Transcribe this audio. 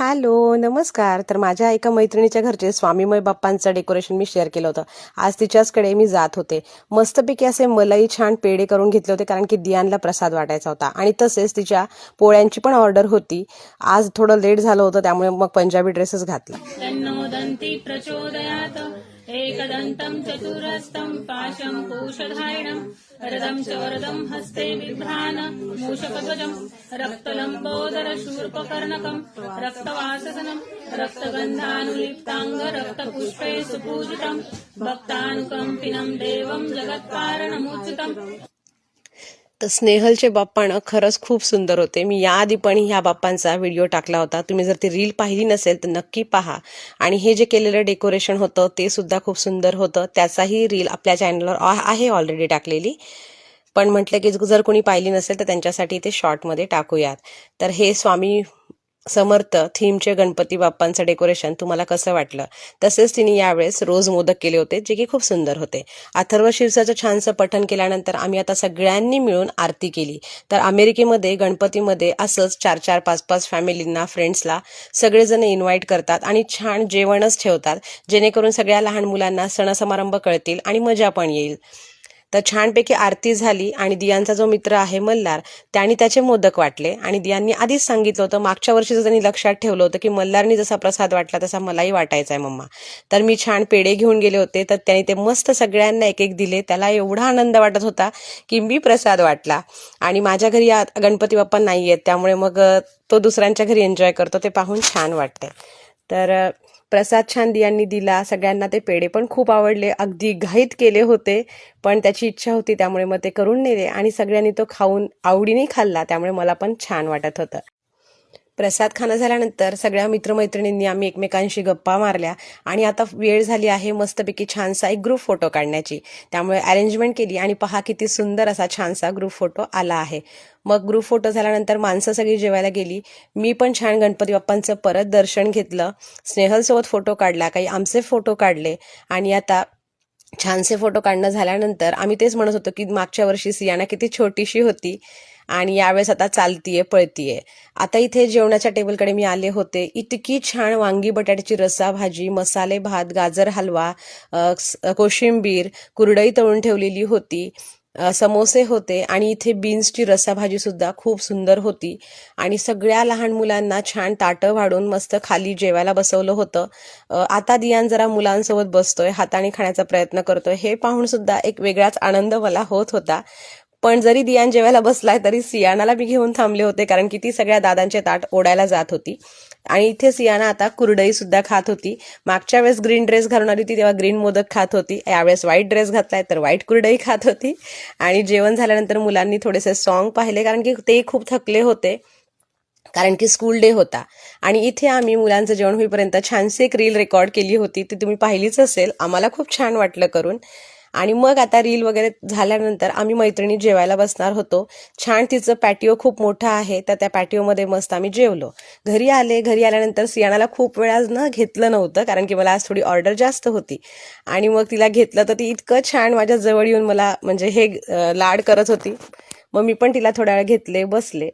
Hello नमस्कार. तर माझ्या एका मैत्रिणीच्या घरचे स्वामीमय बाप्पांचं डेकोरेशन मी शेअर केलं होतं. आज तिच्याचकडे मी जात होते. मस्तपैकी असे मलई छान पेढे करून घेतले होते कारण की दियानला प्रसाद वाटायचा होता. आणि तसेच तिच्या पोळ्यांची पण ऑर्डर होती. आज थोडं लेट झालं होतं त्यामुळे मग पंजाबी ड्रेसेस घातला. एकदन्तम् चतुरस्तम् पाशम् कोषधायणम् रदम् च वरदम् हस्ते बिभ्रान मूषकध्वजम् रक्तलम्बोदरशूर्पकर्णकम् रक्तवाससनम् रक्तगन्धानुलिप्ताङ्ग रक्तपुष्पे सुपूजितम् भक्तानुकम्पिनम् देवम् जगत्पारणमुचितम्। तर स्नेहलचे बाप्पानं खरंच खूप सुंदर होते. मी याआधी पण ह्या बाप्पांचा व्हिडिओ टाकला होता. तुम्ही जर ती रील पाहिली नसेल तर नक्की पहा. आणि हे जे केलेलं डेकोरेशन होतं ते सुद्धा खूप सुंदर होतं. त्याचाही रील आपल्या चॅनलवर आहे ऑलरेडी टाकलेली. पण म्हटलं की जर कोणी पाहिली नसेल तर त्यांच्यासाठी ते शॉर्टमध्ये टाकूयात. तर हे स्वामी समर्थ थीमचे गणपती बाप्पांचं डेकोरेशन तुम्हाला कसं वाटलं? तसेच तिने यावेळेस रोज मोदक केले होते जे की खूप सुंदर होते. अथर्व शिरसाचं छानसं पठण केल्यानंतर आम्ही आता सगळ्यांनी मिळून आरती केली. तर अमेरिकेमध्ये गणपतीमध्ये असंच चार चार पाच पाच फॅमिलींना फ्रेंड्सला सगळेजण इन्व्हाइट करतात आणि छान जेवणच ठेवतात जेणेकरून सगळ्या लहान मुलांना सणसमारंभ कळतील आणि मजा पण येईल. तर छानपैकी आरती झाली आणि दियांचा जो मित्र आहे मल्हार त्याने त्याचे मोदक वाटले आणि दियांनी आधीच सांगितलं होतं मागच्या वर्षीचं त्यांनी लक्षात ठेवलं होतं की मल्हारनी जसा प्रसाद वाटला तसा मलाही वाटायचा आहे मम्मा. तर मी छान पेढे घेऊन गेले होते तर त्याने ते मस्त सगळ्यांना एक एक दिले. त्याला एवढा आनंद वाटत होता की मी प्रसाद वाटला. आणि माझ्या घरी गणपती बाप्पा नाही आहेत त्यामुळे मग तो दुसऱ्यांच्या घरी एन्जॉय करतो ते पाहून छान वाटते. तर प्रसाद छांदी यांनी दिला. सगळ्यांना ते पेढे पण खूप आवडले. अगदी घाईत केले होते पण त्याची इच्छा होती त्यामुळे मग ते करून नेले आणि सगळ्यांनी तो खाऊन आवडीने खाल्ला. त्यामुळे मला पण छान वाटत होतं. प्रसाद खाना झाल्यानंतर सगळ्या मित्रमैत्रिणींनी आम्ही एकमेकांशी गप्पा मारल्या आणि आता वेळ झाली आहे मस्तपैकी छानसा एक ग्रुप फोटो काढण्याची. त्यामुळे अरेंजमेंट केली आणि पहा किती सुंदर असा छानसा ग्रुप फोटो आला आहे. मग ग्रुप फोटो झाल्यानंतर माणसं सगळी जेवायला गेली. मी पण छान गणपती बाप्पांचं परत दर्शन घेतलं. स्नेहलसोबत फोटो काढला. काही आमचे फोटो काढले. आणि आता छानसे फोटो काढणं झाल्यानंतर आम्ही तेच म्हणत होतो की मागच्या वर्षी सियाना किती छोटीशी होती आणि यावेळेस आता चालतीये पळतीये. आता इथे जेवणाच्या टेबलकडे मी आले होते. इतकी छान वांगी बटाट्याची रस्सा भाजी मसाले भात गाजर हलवा कोशिंबीर कुरडई तळून ठेवलेली होती. समोसे होते आणि इथे बीन्सची रसाभाजी सुद्धा खूप सुंदर होती. आणि सगळ्या लहान मुलांना छान ताटं वाढून मस्त खाली जेवायला बसवलं होतं. आता दियान जरा मुलांसोबत बसतोय हाताने खाण्याचा प्रयत्न करतोय. हे पाहून सुद्धा एक वेगळाच आनंद मला होत होता. पण जरी दियान जेवायला बसलाय तरी सियानाला मी घेऊन थांबले होते कारण की ती सगळ्या दादांचे ताट ओढायला जात होती. आणि इथे सियाना आता कुरडई सुद्धा खात होती. मागच्या वेळेस ग्रीन ड्रेस घालून आली होती तेव्हा ग्रीन मोदक खात होती. यावेळेस व्हाईट ड्रेस घातलाय तर व्हाईट कुरडई खात होती. आणि जेवण झाल्यानंतर मुलांनी थोडेसे सॉन्ग पाहिले कारण की ते खूप थकले होते कारण की स्कूल डे होता. आणि इथे आम्ही मुलांचं जेवण होईपर्यंत छानशी एक रील रेकॉर्ड केली होती ती तुम्ही पाहिलीच असेल. आम्हाला खूप छान वाटलं करून. आणि मग आता रील वगैरे झाल्यानंतर आम्ही मैत्रिणी जेवायला बसणार होतो. छान तिचं पॅटिओ खूप मोठा आहे तर त्या पॅटिओमध्ये मस्त आम्ही जेवलो. घरी आले घरी आल्यानंतर सियाणाला खूप वेळा न घेतलं नव्हतं कारण की मला आज थोडी ऑर्डर जास्त होती. आणि मग तिला घेतलं तर ती इतकं छान माझ्या जवळ येऊन मला म्हणजे हे लाड करत होती. मग मी पण तिला थोड्या वेळ घेतले बसले.